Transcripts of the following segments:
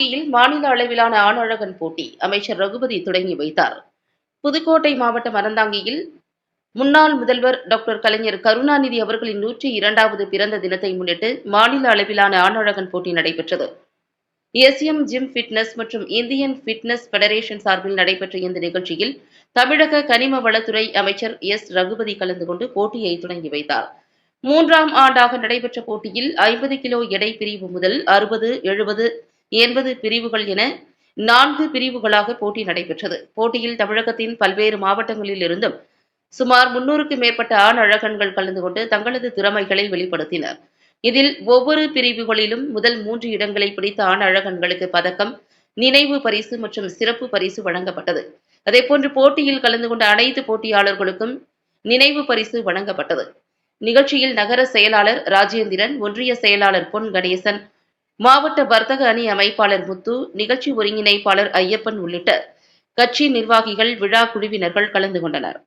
போட்டியில் மாநில அளவிலான ஆணழகன் போட்டி அமைச்சர் ரகுபதி தொடங்கி வைத்தார். புதுக்கோட்டை மாவட்டம் அறந்தாங்கியில் முன்னாள் முதல்வர் டாக்டர் கலைஞர் கருணாநிதி அவர்களின் நூற்றி இரண்டாவது பிறந்த தினத்தை முன்னிட்டு மாநில அளவிலான ஆணழகன் போட்டி நடைபெற்றது. எஸ்எம் ஜிம் ஃபிட்னஸ் மற்றும் இந்தியன் ஃபிட்னஸ் ஃபெடரேஷன் சார்பில் நடைபெற்ற இந்த நிகழ்ச்சியில் தமிழக கனிம வளத்துறை அமைச்சர் எஸ். ரகுபதி கலந்து கொண்டு போட்டியை தொடங்கி வைத்தார். மூன்றாம் ஆண்டாக நடைபெற்ற போட்டியில் ஐம்பது கிலோ எடை பிரிவு முதல் அறுபது எழுபது எண்பது பிரிவுகள் என நான்கு பிரிவுகளாக போட்டி நடைபெற்றது. போட்டியில் தமிழகத்தின் பல்வேறு மாவட்டங்களில் இருந்தும் சுமார் முன்னூறுக்கு மேற்பட்ட ஆண் அழகன்கள் கலந்து கொண்டு தங்களது திறமைகளை வெளிப்படுத்தினர். இதில் ஒவ்வொரு பிரிவுகளிலும் முதல் மூன்று இடங்களை பிடித்த ஆண் அழகன்களுக்கு பதக்கம் நினைவு பரிசு மற்றும் சிறப்பு பரிசு வழங்கப்பட்டது. அதேபோன்று போட்டியில் கலந்து கொண்ட அனைத்து போட்டியாளர்களுக்கும் நினைவு பரிசு வழங்கப்பட்டது. நிகழ்ச்சியில் நகர செயலாளர் ராஜேந்திரன் ஒன்றிய செயலாளர் பொன் கணேசன் மாவட்ட வர்த்தக அணி அமைப்பாளர் முத்து நிகழ்ச்சி ஒருங்கிணைப்பாளர் ஐயப்பன் உள்ளிட்ட கட்சி நிர்வாகிகள் விழா குழுவினர்கள் கலந்து கொண்டனர்.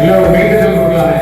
இல்லை ஒரு மெயின்டெனன்ஸ் கொடுக்கலாமே